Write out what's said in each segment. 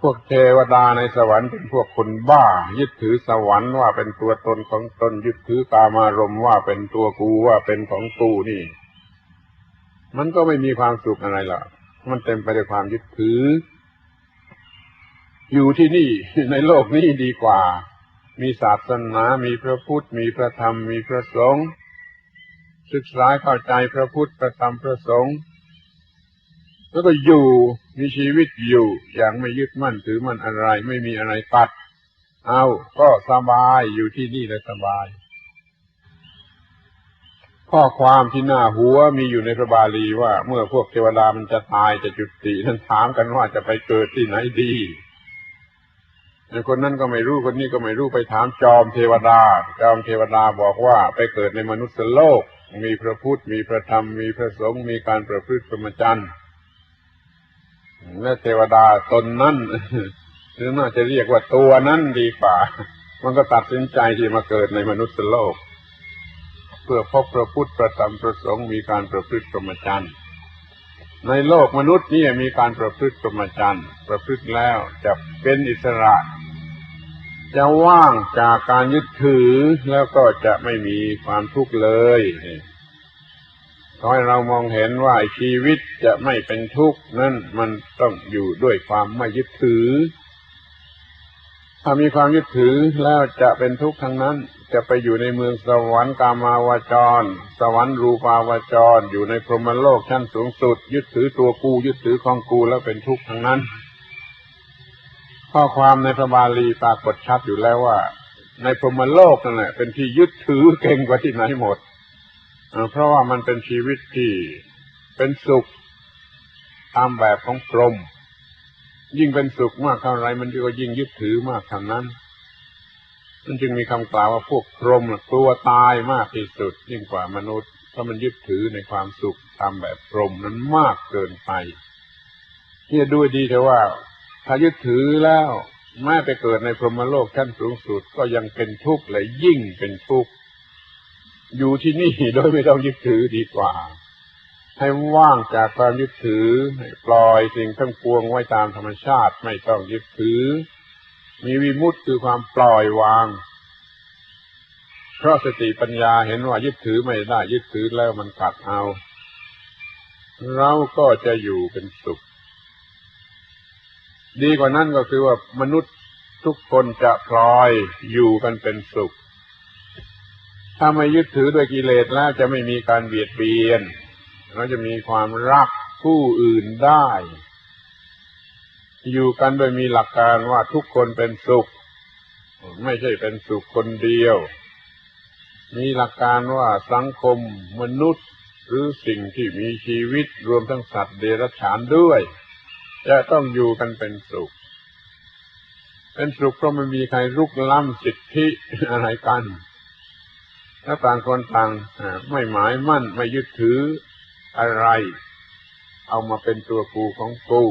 พวกเทวดาในสวรรค์เป็นพวกคนบ้า ยึดถือสวรรค์ว่าเป็นตัวตนของตนยึดถือกามารมณ์ว่าเป็นตัวกูว่าเป็นของกูนี่ มันก็ไม่มีความสุขอะไรหรอกมันเต็มไปด้วยความยึดถือ อยู่ที่นี่ในโลกนี้ดีกว่า มีศาสนา มีพระพุทธ มีพระธรรม มีพระสงฆ์ศึกษาเข้าใจพระพุทธพระธรรมพระสงฆ์ แล้วก็อยู่มีชีวิตอยู่ อย่างไม่ยึดมั่นถือมั่นอะไร ไม่มีอะไรตัด เอาก็สบายอยู่ที่นี่เลยสบาย ข้อความที่หน้าหัวมีอยู่ในพระบาลีว่า เมื่อพวกเทวดามันจะตายจะจุตินั้นถามกันว่าจะไปเกิดที่ไหนดีคนนั้นก็ไม่รู้คนนี้ก็ไม่รู้ไปถามจอมเทวดา จอมเทวดาบอกว่าไปเกิดในมนุษย์โลก มีพระพุทธมีพระธรรมมีพระสงฆ์มีการประพฤติพรหมจรรย์ และเทวดาตนนั้นหรือน่าจะเรียกว่าตัวนั้นดีกว่า มันก็ตัดสินใจที่มาเกิดในมนุษย์โลก เพื่อพบพระพุทธพระธรรมพระสงฆ์มีการประพฤติพรหมจรรย์ในโลกมนุษย์นี่มีการประพฤติพรหมจรรย์ประพฤติแล้วจะเป็นอิสระ จะว่างจากการยึดถือแล้วก็จะไม่มีความทุกข์เลย ขอให้เรามองเห็นว่าชีวิตจะไม่เป็นทุกข์นั่นมันต้องอยู่ด้วยความไม่ยึดถือ ถ้ามีความยึดถือแล้วจะเป็นทุกข์ทั้งนั้น จะไปอยู่ในเมืองสวรรค์กามาวจร สวรรค์รูปาวจร อยู่ในพรหมโลกชั้นสูงสุด ยึดถือตัวกูยึดถือของกูแล้วเป็นทุกข์ทั้งนั้น ข้อความในพระบาลีปรากฏชัดอยู่แล้วว่า ในพรหมโลกนั่นแหละเป็นที่ยึดถือเก่งกว่าที่ไหนหมด เพราะว่ามันเป็นชีวิตที่เป็นสุขตามแบบของพรหมยิ่งเป็นสุขมากเท่าไรมันก็ยิ่งยึดถือมากเท่านั้น มันจึงมีคำกล่าวว่าพวกพรหมกลัวตายมากที่สุด ยิ่งกว่ามนุษย์เพราะมันยึดถือในความสุขตามแบบพรหมนั้นมากเกินไปที่จะดูดีแต่ว่า ถ้ายึดถือแล้วแม้ไปเกิดในพรหมโลกชั้นสูงสุดก็ยังเป็นทุกข์และยิ่งเป็นทุกข์ อยู่ที่นี่โดยไม่ต้องยึดถือดีกว่า ให้ว่างจากความยึดถือปล่อยสิ่งทั้งปวงไว้ตามธรรมชาติไม่ต้องยึดถือ มีวิมุตติคือความปล่อยวาง เพราะสติปัญญาเห็นว่ายึดถือไม่ได้ยึดถือแล้วมันกัดเอา เราก็จะอยู่เป็นสุข ดีกว่านั้นก็คือว่ามนุษย์ทุกคนจะพลอยอยู่กันเป็นสุข ถ้าไม่ยึดถือด้วยกิเลสแล้วจะไม่มีการเบียดเบียน เราจะมีความรักผู้อื่นได้ อยู่กันโดยมีหลักการว่าทุกคนเป็นสุข ไม่ใช่เป็นสุขคนเดียว มีหลักการว่าสังคมมนุษย์หรือสิ่งที่มีชีวิตรวมทั้งสัตว์เดรัจฉานด้วย จะต้องอยู่กันเป็นสุข เป็นสุขเพราะไม่มีใครรุกล้ำสิทธิอะไรกัน ถ้าต่างคนต่างไม่หมายมั่นไม่ยึดถืออะไร เอามาเป็นตัวกูของกู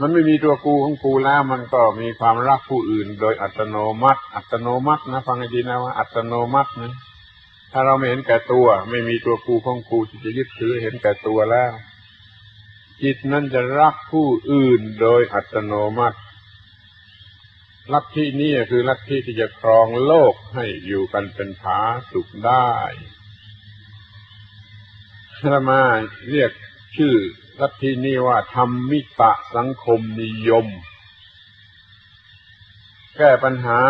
มันไม่มีตัวกูของกูแล้วมันก็มีความรักผู้อื่น โดยอัตโนมัติ อัตโนมัตินะฟังให้ดีนะว่าอัตโนมัตินะถ้าเราไม่เห็นแก่ตัว ไม่มีตัวกูของกูที่จะยึดถือเห็นแก่ตัวแล้ว จิตนั้นจะรักผู้อื่นโดยอัตโนมัติ ลัทธินี้คือลัทธิที่จะครองโลกให้อยู่กันเป็นผาสุขได้ถ้ามาเรียกชื่อลัทธินี้ว่าธรรมิตะสังคมนิยม แก้ปัญหา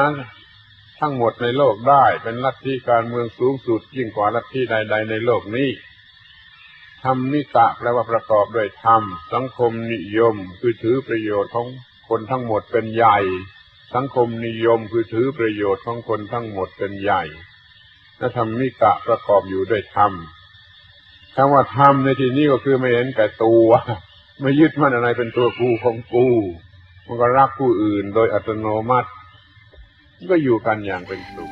ทั้งหมดในโลกได้เป็นลัทธิการเมืองสูงสุดยิ่งกว่าลัทธิใด ๆ ในโลกนี้ธรรมิตะแปลว่าประกอบด้วยธรรม สังคมนิยม คือถือประโยชน์ของคนทั้งหมดเป็นใหญ่ สังคมนิยมคือถือประโยชน์ของคนทั้งหมดเป็นใหญ่และธรรมิกะประกอบอยู่ด้วยธรรมคำว่าธรรมในที่นี้ก็คือไม่เห็นแก่ตัวไม่ยึดมั่นอะไรเป็นตัวกูของกูมันก็รักผู้อื่นโดยอัตโนมัติ ก็อยู่กันอย่างเป็นสุข